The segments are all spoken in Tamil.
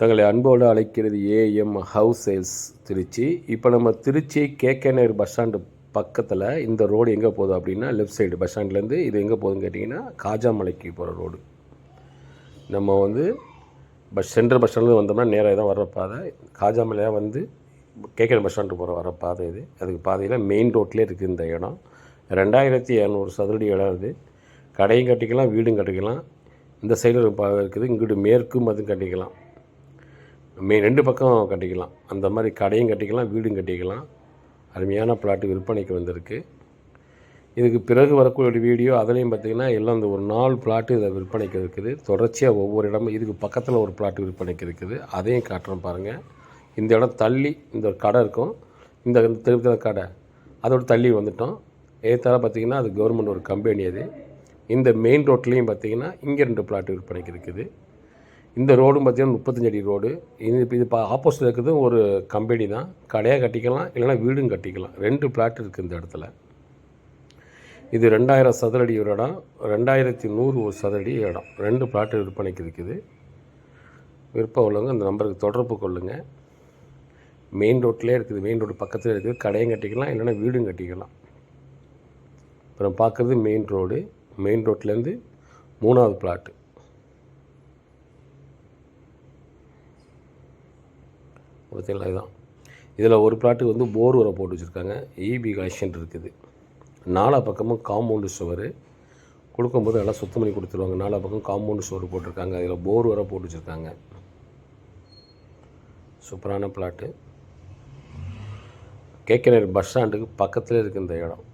தங்களை அன்போடு அழைக்கிறது ஏஎம் ஹவுஸ் சேல்ஸ் திருச்சி. இப்போ நம்ம திருச்சி கேகேநகர் பஸ் ஸ்டாண்டு பக்கத்தில் இந்த ரோடு எங்கே போகுது அப்படின்னா லெஃப்ட் சைடு பஸ் ஸ்டாண்ட்லேருந்து இது எங்கே போகுதுன்னு கேட்டிங்கன்னா காஜாமலைக்கு போகிற ரோடு நம்ம வந்து பஸ் சென்ட்ரல் பஸ் ஸ்டாண்ட்லேருந்து வந்தோம்னா நேராக தான் வர்ற பாதை. காஜாமலையாக வந்து கேகே பஸ் ஸ்டாண்டு போகிற வர பாதை இது. அதுக்கு பாதையில் மெயின் ரோட்லேயே இருக்குது இந்த இடம். ரெண்டாயிரத்தி இரநூறு சதுரடி இடம் இது கடையும் கட்டிக்கலாம் வீடும் கட்டிக்கலாம். இந்த சைடு இருக்குது. இங்கிட்டு மேற்கும் அதுவும் கட்டிக்கலாம். மே ரெண்டு பக்கம் கட்டிக்கலாம். அந்த மாதிரி கடையும் கட்டிக்கலாம் வீடும் கட்டிக்கலாம். அருமையான பிளாட்டு விற்பனைக்கு வந்திருக்கு. இதுக்கு பிறகு வரக்கூடிய வீடியோ அதுலேயும் பார்த்திங்கன்னா எல்லாம் இந்த ஒரு நாலு பிளாட்டு இதை விற்பனைக்கு இருக்குது. தொடர்ச்சியாக ஒவ்வொரு இடமும் இதுக்கு பக்கத்தில் ஒரு பிளாட்டு விற்பனைக்கு இருக்குது. அதையும் காட்டுறோம் பாருங்கள் இந்த இடம் தள்ளி இந்த ஒரு கடை இருக்கும். இந்த திருப்பதி கடை. அதோட தள்ளி வந்துட்டோம். ஏத்தால பார்த்திங்கன்னா அது கவர்மெண்ட் ஒரு கம்பெனி அது. இந்த மெயின் ரோட்லேயும் பார்த்திங்கன்னா இங்கே ரெண்டு பிளாட்டு விற்பனைக்கு இருக்குது. இந்த ரோடும் பார்த்திங்கன்னா முப்பத்தஞ்சு அடி ரோடு. இது இப்போ இது இப்போ ஆப்போசிட்டில் இருக்கிறது ஒரு கம்பெனி தான். கடையாக கட்டிக்கலாம் இல்லைனா வீடும் கட்டிக்கலாம். ரெண்டு பிளாட் இருக்குது இந்த இடத்துல. இது ரெண்டாயிரம் சதுரடி ஒரு இடம் ரெண்டாயிரத்தி நூறு ஒரு சதுரடி இடம். ரெண்டு பிளாட்டு விற்பனைக்கு இருக்குது. விருப்பம் உள்ளவங்க அந்த நம்பருக்கு தொடர்பு கொள்ளுங்கள் மெயின் ரோட்லேயே இருக்குது மெயின் ரோடு பக்கத்தில் இருக்குது. கடையும் கட்டிக்கலாம் இல்லைனா வீடும் கட்டிக்கலாம். அப்புறம் பார்க்குறது மெயின் ரோடு மெயின் ரோட்லேருந்து மூணாவது பிளாட்டு பார்த்தீங்களா இதுதான் இதில் ஒரு பிளாட்டுக்கு வந்து போர் உரம் போட்டு வச்சுருக்காங்க. இபி கலெக்ஷன் இருக்குது. நாலா பக்கமும் காம்பவுண்டு சுவர். கொடுக்கும்போது நல்லா சுத்தம் பண்ணி கொடுத்துருவாங்க. நாலா பக்கம் காம்பவுண்டு சுவர் போட்டிருக்காங்க. அதில் போர் உரம் போட்டு வச்சுருக்காங்க. சூப்பரான பிளாட்டு. கேக்கனர் பஸ் ஸ்டாண்டுக்கு பக்கத்தில் இருக்குது இந்த இடம்.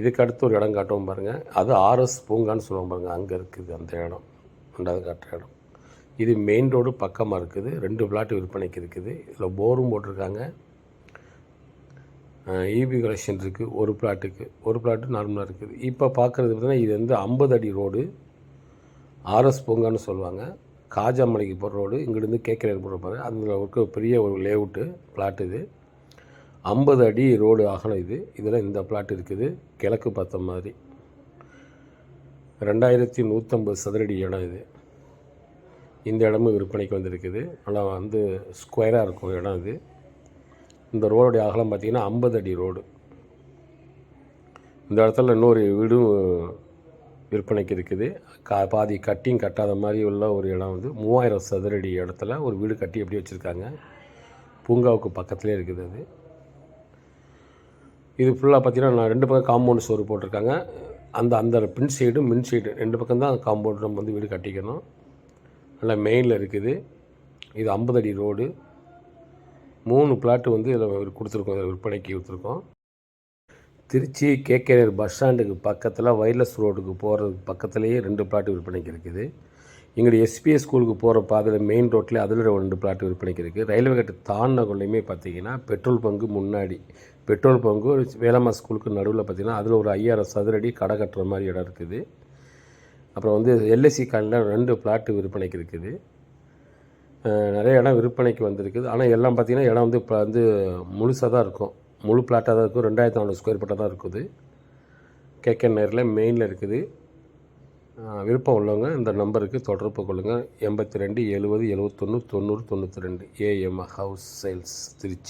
இதுக்கு அடுத்து ஒரு இடம் காட்டுவோம் பாருங்கள் அது ஆர்எஸ் பூங்கான்னு சொல்லுவோம் பாருங்கள் அங்கே இருக்குது அந்த இடம். ரெண்டாவது காட்டுற இடம். இது மெயின் ரோடு பக்கமாக இருக்குது. ரெண்டு பிளாட் விற்பனைக்கு இருக்குது. இதில் போரும் போட்டிருக்காங்க. இபி கலெக்ஷன் இருக்குது ஒரு பிளாட்டுக்கு ஒரு பிளாட்டு நார்மலாக இருக்குது. இப்போ பார்க்குறது பார்த்தீங்கன்னா இது வந்து ஐம்பது அடி ரோடு ஆர்எஸ் பூங்கான்னு சொல்லுவாங்க. காஜாமலைக்கு போகிற ரோடு இங்கிருந்து கேக்கரையர் போகிற பாரு அதில் பெரிய ஒரு லேஅவுட்டு பிளாட் இது. ஐம்பது அடி ரோடு அகலம் இது. இதில் இந்த பிளாட் இருக்குது. கிழக்கு பார்த்த மாதிரி. ரெண்டாயிரத்தி நூற்றம்பது சதுரடி இடம் இது. இந்த இடமும் விற்பனைக்கு வந்திருக்குது. நல்லா வந்து ஸ்கொயராக இருக்கும் இடம் இது. இந்த ரோடுடைய அகலம் பார்த்திங்கன்னா ஐம்பது அடி ரோடு இந்த இடத்துல இன்னொரு வீடும் விற்பனைக்கு இருக்குது. கா பாதி கட்டியும் கட்டாத மாதிரி உள்ள ஒரு இடம் வந்து மூவாயிரம் சதுரடி இடத்துல ஒரு வீடு கட்டி எப்படி வச்சுருக்காங்க? பூங்காவுக்கு பக்கத்துலேயே இருக்குது அது. இது ஃபுல்லாக பார்த்தீங்கன்னா நான் ரெண்டு பக்கம் காம்பவுண்ட் சோறு போட்டிருக்காங்க. அந்த அந்த பின் சைடு மின் சைடு ரெண்டு பக்கம் தான் காம்பவுண்ட் நம்ம வந்து வீடு கட்டிக்கணும். நல்லா மெயினில் இருக்குது. இது ஐம்பது அடி ரோடு. மூணு பிளாட்டு வந்து இதில் கொடுத்துருக்கோம் இதில் விற்பனைக்கு கொடுத்துருக்கோம். திருச்சி கேகேஆர் பஸ் ஸ்டாண்டுக்கு பக்கத்தில் வயர்லெஸ் ரோடுக்கு போகிறதுக்கு பக்கத்துலேயே ரெண்டு பிளாட்டு விற்பனைக்கு இருக்குது. எங்களுடைய எஸ்பிஎஸ் ஸ்கூலுக்கு போகிற பாதையில் மெயின் ரோட்டில் அதில் ரெண்டு பிளாட் விற்பனைக்கு இருக்குது ரயில்வே கேட்டு தாண்டின கொள்ளையுமே பார்த்தீங்கன்னா பெட்ரோல் பங்கு முன்னாடி பெட்ரோல் பங்கு வேலம்மா ஸ்கூலுக்கு நடுவில் பார்த்திங்கன்னா அதில் ஒரு ஐயாயிரம் சதுரடி கடை கட்டுற மாதிரி இடம் இருக்குது. அப்புறம் வந்து எல்ஐசி காலில் ரெண்டு பிளாட்டு விற்பனைக்கு இருக்குது. நிறைய இடம் விற்பனைக்கு வந்திருக்குது. ஆனால் எல்லாம் பார்த்திங்கன்னா இடம் வந்து இப்போ வந்து முழுசாக தான் இருக்கும். முழு பிளாட்டாக தான் இருக்கும். ரெண்டாயிரத்தி நானூறு ஸ்கொயர் ஃபீட்டாக தான் இருக்குது. கேகே நேரில் மெயினில் இருக்குது. விருப்பம் உள்ளவங்க இந்த நம்பருக்கு தொடர்பு கொள்ளுங்கள் எண்பத்தி ரெண்டு எழுபது எழுபத்தொன்று தொண்ணூறு தொண்ணூற்றி ரெண்டு ஏஎம் ஹவுஸ் சேல்ஸ் திருச்சி.